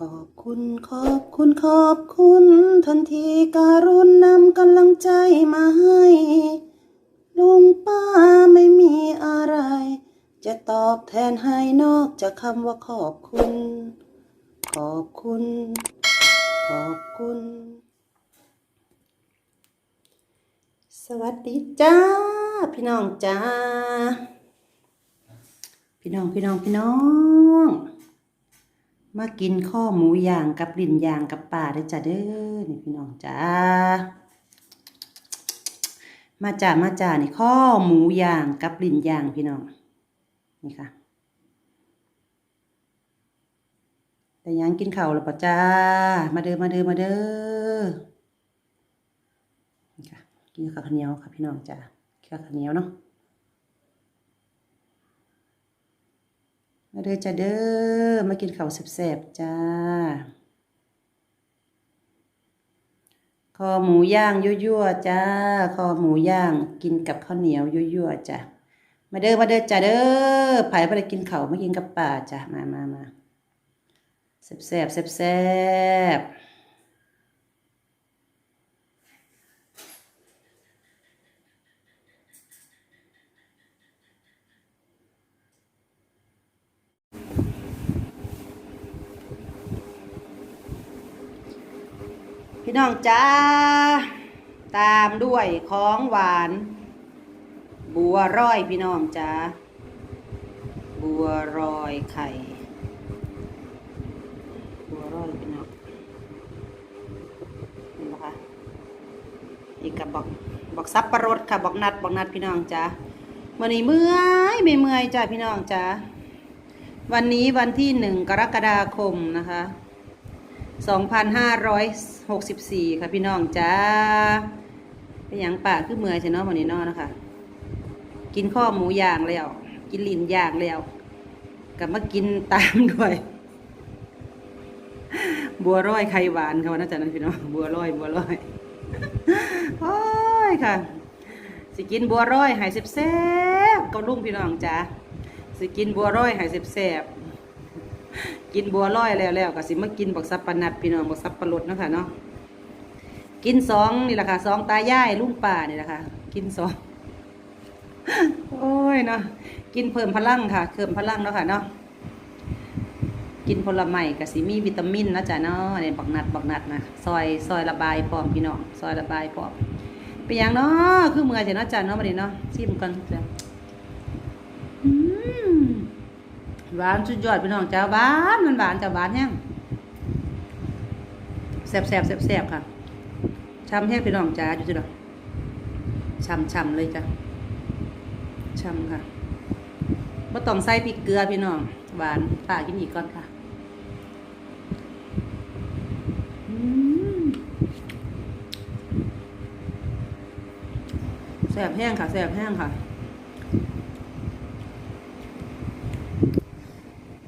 ขอบคุณขอบคุณขอบคุณทันทีการุณนำกำลังใจมาให้ลุงป้าไม่มีอะไร จะตอบแทนให้นอกจากคำว่าขอบคุณ ขอบคุณ ขอบคุณ สวัสดีจ้า พี่น้องจ้า พี่น้องพี่น้องพี่น้อง มากินข้อหมูย่างกับลิ้นย่างกับป่าเด้จ้าเด้อนี่พี่น้องจ้ามาจ้ามาจ้านี่ข้อหมูย่างกับลิ้นย่างพี่น้องนี่ค่ะ แต่ยังกินข้าวแล้วปะจ้า มาเด้อมาเด้อมาเด้อนี่ค่ะกินข้าวเหนียวค่ะพี่น้องจ้าข้าวเหนียวเนาะ มาเด้อจ้าเด้อมากินข้าวแซ่บๆจ้าคอหมูย่างยั่วๆจ้าคอหมูย่างกินกับข้าวเหนียวยั่วๆจ้ามาเด้อมาเด้อจ้าเด้อไผบ่ไปกินข้าวมากินกับป่าจ้ามามามาแซ่บๆแซ่บๆ พี่น้องจ้า ตามด้วยของหวาน บัวร้อยพี่น้องจ้า บัวรอยไข่ บัวร้อยพี่น้องเห็นไหมคะอีกกับบอกบอกซับประรดค่ะบอกนัดบอกนัดพี่น้องจ้าวันนี้เมื่อยไม่เมื่อยจ้าพี่น้องจ้าวันนี้วันที่หนึ่งกรกฎาคมนะคะ 2,564 ค่ะพี่น้องจ้าเป็นอย่างป่าคือเมื่อยใช่เนาะวันนี้นาะนะคะ กินข้อหมูย่างแล้ว กินลิ้นย่างแล้วกลับมากินตามด้วย บัวร้อยไข่หวานค่ะวันนั้นจ้ะนั้นพี่น้องบัวร้อยบัวร้อยโอ้ยค่ะสิกินบัวร้อยหายแซ่บๆกับลุงพี่น้องจ้าสิกินบัวร้อยหายแซ่บๆ กินบัวลอยแล้วแล้วก็สิมากินบักซับปะนัดพี่น้องบักซับปะรดเนาะค่ะเนาะกินสองนี่แหละค่ะสองตายายลุงป่านี่แหละค่ะ กินสองโอ้ยเนาะกินเพิ่มพลังค่ะเพิ่มพลังเนาะค่ะเนาะกินผลไม้ก็สิมีวิตามินนะจ้ะเนาะเนี่ยบักนัดบักนัดนะซอยซอยระบายพร้อมพี่น้องซอยระบายพร้อมเป็นอย่างเนาะคือเมื่อจ้ะเนาะจ้ะเนาะมาดิเนาะชิมกันจ้ะอืม หวานสุดยอดพี่น้องจ้าหวานมันหวานจ้าหวานแห้งแซ่บแซ่บแซ่บแซ่บค่ะช้ำแห้งพี่น้องจ้าอยู่จ้ะเนาะช้ำช้ำเลยจ้ะช้ำค่ะบ่ต้องใส่พริกเกลือพี่น้องหวานป่ากินอีกก่อนค่ะแซ่บแห้งค่ะแซ่บแห้งค่ะ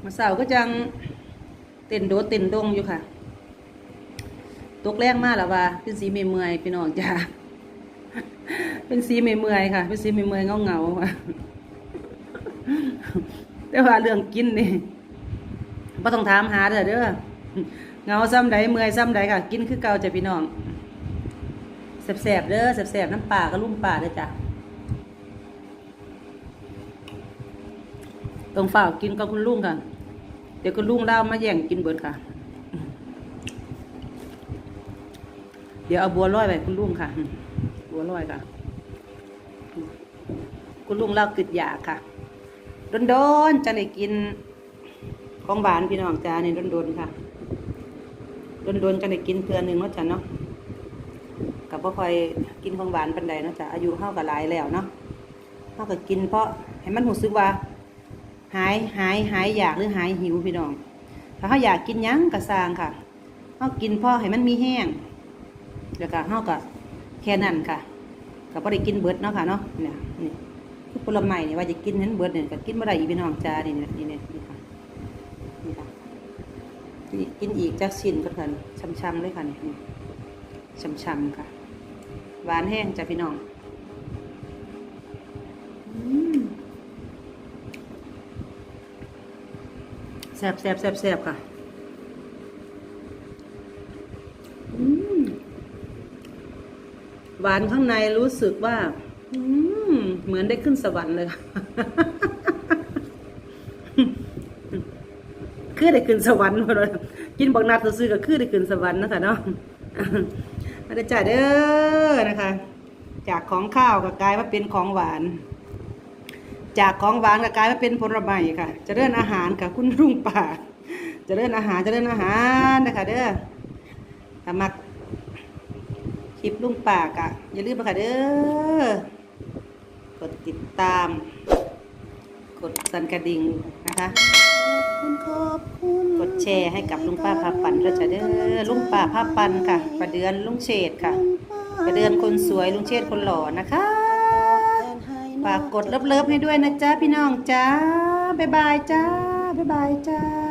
มาเสาร์ก็จังเต้นโดดเต้นดงอยู่ค่ะ ตกแรงมากแล้วว่า เป็นสีเมื่อยๆพี่น้องจ้าเป็นสีเมื่อยๆค่ะ เป็นสีเมื่อยๆเงาๆค่ะแต่ว่าเรื่องกินนี่บ่ต้องถามหาเด้อเด้อเงาซ้ำใดเมื่อยซ้ำใดค่ะ กินคือเก่าจ้ะพี่น้องแสบๆเด้อแสบๆน้ำปลาก็ลุ่มปลาเด้อจ้ะต้องฝาวกินกับคุณลุงค่ะ ดี๋ยวคุณลุงเล่ามาแย่งกินเบิดค่ะ เดี๋ยวเอาบัวลอยไปคุณลุงค่ะ บัวลอยค่ะ คุณลุงเล่ากึดอยากค่ะโดนๆจะได้กินของหวานพี่น้องจ้านี่โดนๆค่ะโดนๆจะได้กินเทือหนึ่งเนาะจ้ะเนาะกับพ่อคอยกินของหวานปันใดเนาะจ้ะอายุเท่ากับหลายแล้วเนาะเท่ากับกินเพราะให้มันหูซึกว่า หายหายหายอยากหรือหายหิวพี่น้อง ถ้าเขาอยากกินยั้งกระซางค่ะเขากินพอให้มันมีแห้งแล้วก็เขาก็แค่นั้นค่ะก็บ่ได้กินเบิดเนาะค่ะเนาะเนี่ยนี่คือผลไม้เนี่ยว่าจะกินนั้นเบิดเนี่ยก็กินบ่ได้อีพี่น้องจ้านี่เนี่ยนี่เนี่ยนี่ค่ะนี่ค่ะกินอีกจักชิ้นก็ค่ะช้ำๆเลยค่ะนี่ช้ำๆค่ะ หวานแห้งจ้ะพี่น้อง แซบแซบแซบแซบค่ะอืมหวานข้างในรู้สึกว่าอืมเหมือนได้ขึ้นสวรรค์เลย คือได้ขึ้นสวรรค์พอเลยกินบักนัดซื้อก็คือได้ขึ้นสวรรค์นะคะเนาะมาเด้จ้ายเด้อนะคะ จากของข้าวก็กลายมาเป็นของหวาน จากของหวานก็กลายมาเป็นผลไม้ค่ะ จะเริ่นอาหารกับคุณลุงป่า จะเริ่นอาหารจะเริ่นอาหารนะคะเด้อถ้ามักคลิปลุงป่ากะอย่าลืมนะคะเด้อกดติดตาม กดสั่นกระดิ่งนะคะคุณขอบคุณกดแชร์ให้กับลุงป้าพาปันแล้วจะเด้อลุงป้าพาปันค่ะ ประเดือนลุงเฉดค่ะ ประเดือนคนสวยลุงเชษคนหล่อนะคะ ฝากกดเลิฟๆให้ด้วยนะจ๊ะพี่น้องจ้าบ๊ายบายจ้าบ๊ายบายจ้า